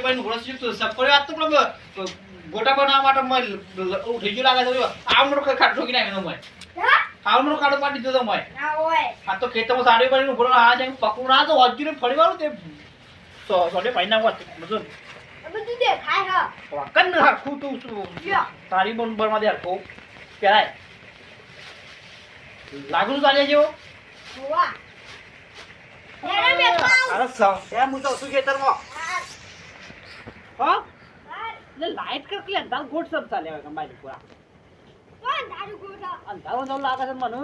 ઘોડો શીખતો સપરે વાત તો પણ ગોટા બનાવવા માટે મેં ઉઠી ગયું લાગે છે આમરો ખાટ ઠોકી નાખ્યો મેં આમરો ખાટો પાડી દીધો મેં ના હોય. આ તો ખેતરમાં સારી બાઈ ઘોડો આ જેમ પકડું. ના તો હજુ ને ફરી વાળું તે સોડે પાઈ ના વાત બધું દેખાય હા. ને હરખું તું તારી પહેરાય લાગુ જેવો હોવા. હેડો બેઠો આવું. અરે સ એમ હું તો શું ખેતરમાં? હા. એટલે લાઈટ કર કે અંધાર ગોટ સબ ચાલે હવે કંબાઈ પૂરા તારું ગોઠા? અંધારો જેવું લાગે છે મને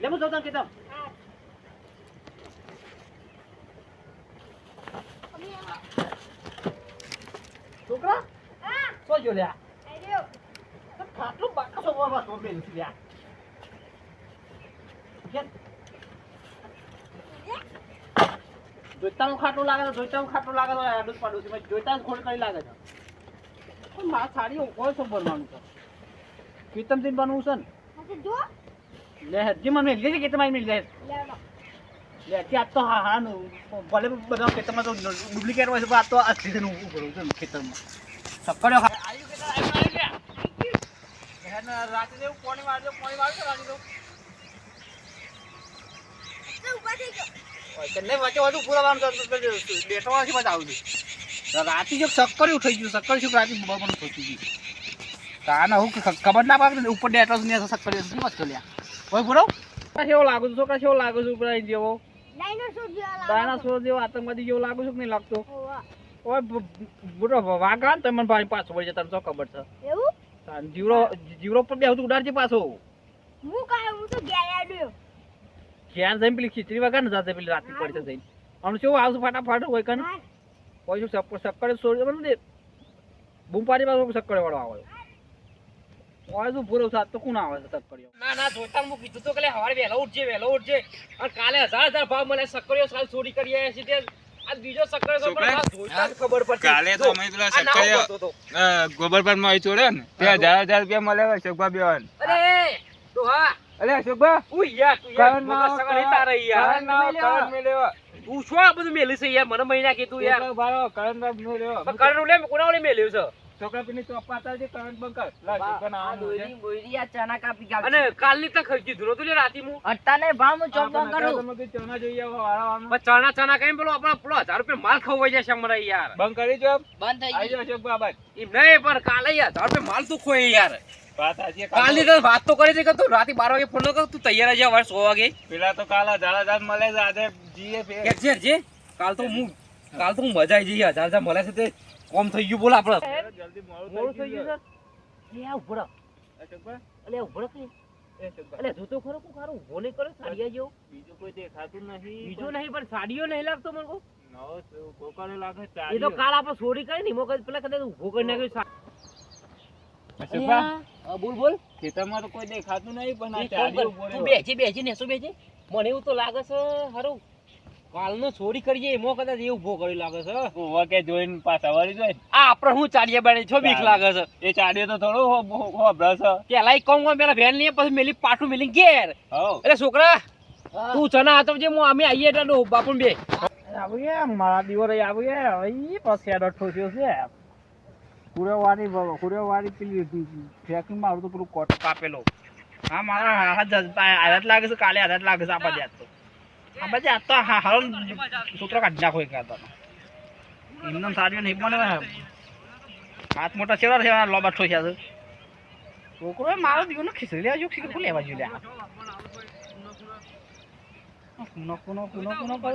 લે હું જોતા કેતમ છોકરા સો જો લ્યા. ખાટલું બાકા સો વાવા બેન લ્યા કે જોઈતાનું ખાટું લાગે છે જોઈતાનું ખાટું લાગે તો આડું પાડું છે જોઈતા જ ખોડ કરી લાગે છે. પણ મારા સાડી કોઈ શું બનવાનું છે કીતમ દિન બનવું છે ને? જો. લે હજી મને મેલ જાય કે તમારી મેલ જાય. લે અત્યારે તો હા હા નું ભલે બધા ખેતરમાં તો ડુપ્લિકેટ હોય છે પણ આ તો આ છે ઊભું કરું છું ખેતરમાં સક્કડ્યો આવ્યું કે આવ્યું આવ્યું રાતે જેવું પોણી મારજો પોણી મારજો રાતે દઉં ઊભા થઈ જાઓ. તને વચ્ચે વધુ પૂરા આમ તો- તો- તો- તો બેઠો હોય બધા આવું છું રાતે જો સક્કર્યું થઈ ગયું સક્કર શું રાતે બબન થઈ ગયું તાને હું ખબર ના પડે ઉપર ડેટો ને સક્કર્યું શું વાત કર્યા કોઈ પૂરો કેવો લાગુ છું છોકરા કેવો લાગુ છું ઉપર જેવો? ડાયનોસોર જેવા આતંકવાદી જેવો લાગુ છું કે નહીં લાગતો. ઓય બ- વાગા ને તમને ભાઈ પાછો વળી જતા તો ખબર છે? એવું? તાન જીવરો જીવરો પર બે ઉડાડજે પાછો. હું કાય હું તો. ક્યાં જઈને પેલી ખીચડી વગર ને જાતે પેલી રાતે પડશે જઈને. આમ શું આવશે ફટાફટ હોય કન. કોઈ શું સક્કર સક્કર છોડી મને બૂમ પાડી પાછો સક્કર વાળો આવે. ઓય શું પૂરો સાત તો કોણ આવે છે ના ના જોતા હું કીધું તો કે લે વહેલો ઉઠજે વહેલો ઉઠજે. અને કાલે હજાર હજાર ભાવ મળે સક્કરીઓ સાલ ચોરી કરીએ તો. અ, ગોબરપાનમાં આવી ચોર્યો ને ત્યાં હજાર હજાર રૂપિયા મળે અશોકભા બેવાને. અલે અશોકભા ઉઈ યાર તું યાર કરણ ના મગજ સગા નહીં તારે યાર કરણ ના કરણ મેલ્યો. તું શું આ બધું મેલ્યું છે યાર મને મહિના કીધું યાર છોકરા ભાળો, કરણ ના મેલ્યો. પણ કરણ લે કોના ઓલે મેલ્યું છે છોકરા પેલી ચોપા હતા જે કરણ બંધ કર. લા, છોકરાને આવવાનું છે. અને કાલની તક કીધું નતું લે રાતી હું આ પણ અત્યારે તમે કઈ ચણા જોઈએ વાળાવાનું. પણ ચણા ચણા કઈ પેલો આપણો પેલો હજાર રૂપિયા માલ ખવાઈ જશે હમણાં યાર બંધ કરી દો. બંધ આવી જાઓ અશોકભા બાદ. એમ નહીં પણ કાલે યાર હજાર રૂપિયા માલ તું ખોઈ યાર વાત તો વાત તો કરી કે તું રાતે બાર વાગે ફોન કર તું તૈયાર છે વર્ષ સો વાગે. પેલા તો કાલ હજાર હજાર મળે છે આજે જીએ ફેર. કે જે. કાલ તો હું કાલ તો હું મજા આવી જઈએ હજાર હજાર મળે છે તે. કોમ થઈ ગયું બોલ આપડે. જલ્દી મોડું થઈ ગયું સર એ આ ઊભો અલે આ ઊભો રહો કે. એ અલે જોતો ખરો કોક હારો ઊભો નહીં કરે સાડિયા જેવો. બીજું કોઈ દેખાતું નહીં બીજો નહીં પણ સાડીઓ નહીં લાગતો મને. નવો કોકરો લાગે એ તો કાલ આપણે છોડી કરી ને મોકલ પેલા કદાચ ઊભો કરી નાખ્યો અશોકભા, બોલ બોલ. ખેતરમાં તો કોઈ દેખાતું નહીં પણ આ એ કોમ ચાલ્યો કર. ઊભો તું બેસી બેસી ને શું બેસી? મને એવું તો લાગે છે હારું. કાલનો ચોરી કરીએ એમાં કદાચ એ ઊભો કરી લાગે છે. ઊભો કે જોઈને પાછા વળી જાય આ આપણે હું ચાડિયા બાળી? છો બીક લાગે છે? એ ચાલ્યો તો થોડો હો- હો- હોભળે છે. પેલા એક કોમ કોમ પેલા વેન લઈએ પછી મેલી પાછું મેલી ઘેર. એટલે છોકરા તું ચના હતો જે હું અમે આવીએ એટલે બાપુ બે. આવું મારા દિવરે આવું યાર. પછી આ થયો છે. કુરેવાળી કુરેવાળી પેલી ફેકિંગ મારું તો પેલું કોટ કાપેલો હા મારા હાથ લાગે છે કાલે હાથ લાગે છે આ આજ તો આ આજ તો હા હારો સૂત્ર કાઢી નાખો એક હતા એમને સારી નહીં પણ હાથ મોટા છેવા છે લોબા ઠોસ્યા છે છોકરો મારો દીવો ને ખીચડી લેવા જો ખીચડી લેવા જો લ્યા કુનો કુનો કુનો કુનો કરે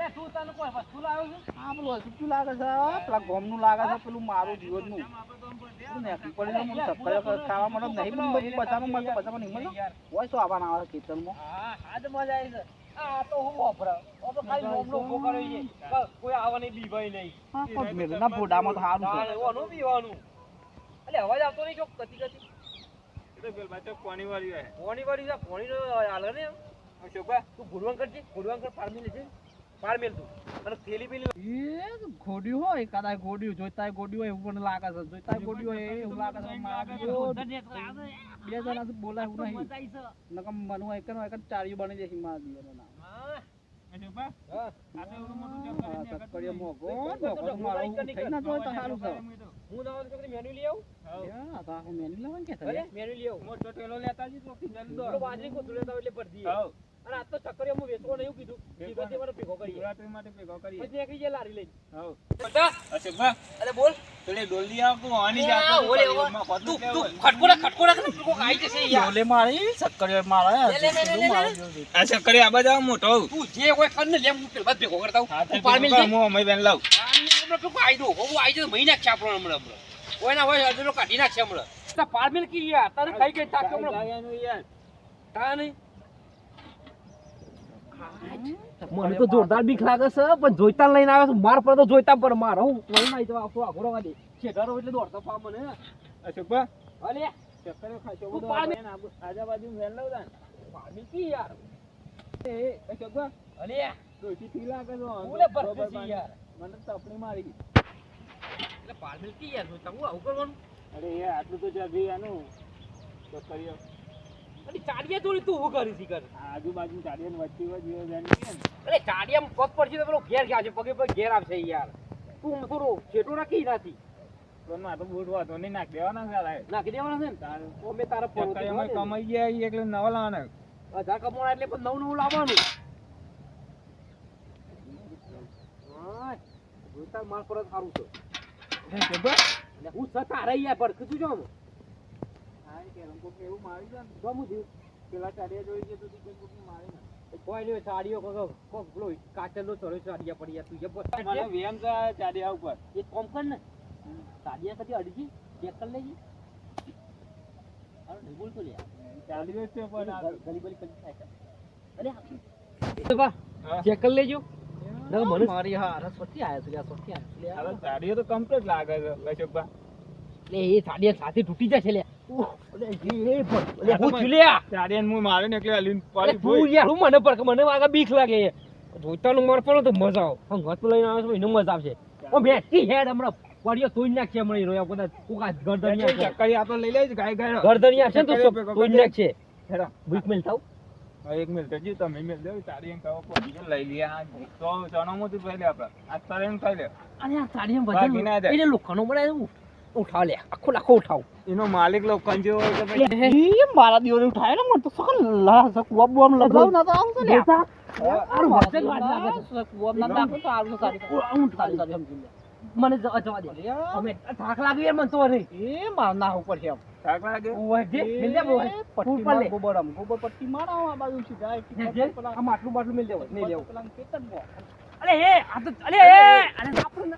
નાથ તો હા પેલું અસુચું લાગે છે? પેલા ગોમનું લાગે છે પેલું મારું જીવનનું પેલું પડી છે મને સક્કડે ખાવા મળે નહીં બધું બચાવવાનું મળે બચાવવાનું નહીં મળે. હોય શું આવવાના આવે ખેતરમાં. મજા આવી આ તો હું વાપરે. આ તો ખાલી નોમનો ઊભો કર્યો છે. ક- કોઈ આવવાની બીવાય નહીં. હા કોઈ મેલના બોડામાં તો સારું છે. ઓનું બીવાનું એટલે અવાજ આવતો નહીં જો કતી કતી પોણી વાળી છે પોણી હાલે ને અશોકભાઈ તું ગુરવાન કરજે ગુરવાન કર પાર મેલ છે પાર મેલ તું અને થેલી પેલી એ ઘોડ્યું હોય કદાચ ઘોડ્યું જોઈતા ઘોડ્યું હોય એવું મને લાગે છે. જોઈતા ઘોડ્યું હોય એવું લાગે છે બે જણા બોલાય એવું નહીં. નકમ મનુ હોય કે એક કે બની જશે મારા દીવાનો નામ બાજરી કોથળું એટલે ભરતી અને આ તો ચક્કરે હું વેચવો નહીં કીધું. કીધું તે મને ભેગો કરી પછી નીકળી જાય લારી લઈને. બધા અરે બોલ. આ, ઓલે, ઓલે. તું તું ખટકોડા ખટકોડા કે તું આવી જશે યાર ડોલે મારી, સક્કરિયો મારે, લે, લે, લે, લે, આ લે. મારે જેવું છે. તું જે કોઈ કર ને લેમ હું પેલા ભેગો કરતા હું તું પારમેલ જઈ આ, હમણાં તું આઈ દો હું આઈ જશે મહિના નાખશે આપણો હમણાં હમણાં. કોઈ ના હોય અડધો કાઢી નાખશે હમણાં. તા પારમેલ કી યાર તારે કઈ કઈ તાકે હમણાં. તા નહીં. મને તો જોરદાર બીક લાગે છે પણ જોઈતા લઈને આવે છે. માર પર તો જોઈતા પર માર. હું લઈને આવી જવા આખો આઘોડો છે છેડારો એટલે દોડતો પા મને. અલે. તું પારમેલ પાડી કી યાર? અલે. બોલે ભરતી છે યાર. એટલે પાડી કી યાર તો હું આવું કરવાનું? અરે ચાડિયા તું હું કરી છી આજુબાજુ ચારિયાની વચ્ચે વચ્ચે વેની અરે ચાડિયામાં પગ પડશે તો પેલો ઘેર ગયા છે પગે પગ ઘેર આવશે યાર. તું થોડો છેટો રાખી નાથી નાખ દેવાના છે છે નવા લાવવાના. હજાર કમાણા એટલે પણ નવ નવું લાવવાનું. માલ પર સારું છે. હું છતાં રહી પર કીધું જો આમ. એવું મારી જાય ને જો હું થયું. પેલા ચારિયા જોઈ ગયો તું કોઈ મારી નાખ. કોઈ નહીં સાડીઓ કોક કોક પેલો કાચલનો ચડ્યો સાડિયા પડી તું જે મને વેમ છે ચારિયા ઉપર. એક કામ કર ને. સાડિયા કદી અડજી ચેક કરી લેજી. અરે નહીં બોલતો લે. ચાલ્યો છે પણ ગલી બલી કરી થાય અરે બા ચેક કરી લેજો. ના, મને- મારી હા રસવતી આયા છે રસવતી આયા છે હવે ચારીઓ તો કમ્પ્લીટ લાગે છે અશોકભા લે એ સાડિયા સાથે તૂટી જાય છે મને- બીક લાગે જોઈતાનું માર પડો તો મજા આવે. લઈને આવે છે એને મજા આવશે હેડ હમણાં. પડ્યો નાખશે હમણાં હીરો કદાચ કોકા લઈ લઈશ ગાય ગાય. ગરદની આવશે તો ચક્કરી ભેગો તોડી કરી. નાખશે. હેડો. બીક મેલ થાવ. એક મિનિટ હજી તમે મેલ દેવ ચારી એમ કહો લઈ લઈએ આ તો ચણોમાંથી જ લઈ આપણે. આ તારે એમ અરે આ વજન એટલે. ઉઠાવ લે આખો લાખો ઉઠાવ. એનો માલિક લોકો કંજો હોય કે મારા દિવસ ઉઠાય ને મને તો સકલ લા સકુવાબ બોમ લગાવ ના તો આવશે લે આર વાત લાગે છે. સકુવાબ ના નાખો તો આવું સારી હું ઉઠાવ. સારી સમજી લે મને જવા જવા દે. અમે થાક લાગી મને તો રે એ માર ના ઉપર છે એમ થાક લાગે? ઓય જે મિલ દે ઓય પટ્ટી ઉપર લે માર ગોબર આમ. ગોબર પટ્ટી મારો આ બાજુ થી. જાય જે જે આ માટલું બાટલું મિલ દે નહીં લેવું પેલા અરે એ આ તો અરે એ અરે આપણને